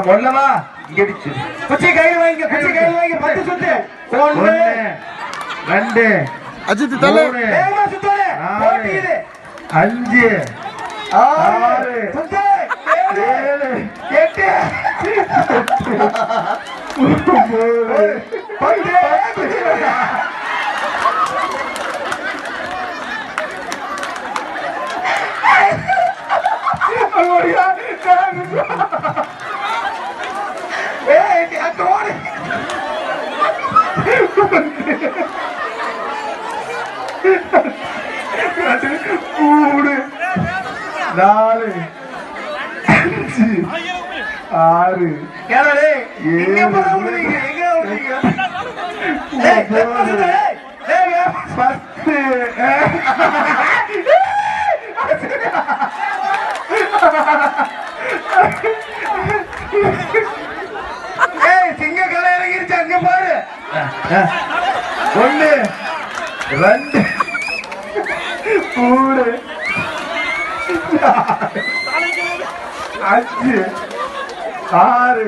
கொல்லவா இடிச்சு குச்சி கையில் வாங்கி குச்சி கையில் வாங்கி பத்து சுத்து. ஒன்று ரெண்டு. அஜித் தலை வேகமா. அஞ்சு. ஆறு. சுத்து. ஏழு. எட்டு. பத்து. மூணு நாலு. அஞ்சு. ஆறு. ஏழு. போடா விடுறீங்க, எங்க விடுறீங்க? ஏய், ஒண்ணு ரெண்டு. மூணு. அஞ்சு. ஆறு.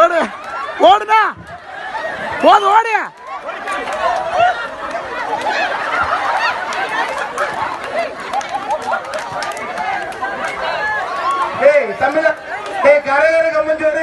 ஓடு ஓடுதா போது ஓடு. ஏய் தமிழ ஏய் கரையரை கம்மஞ்சோரு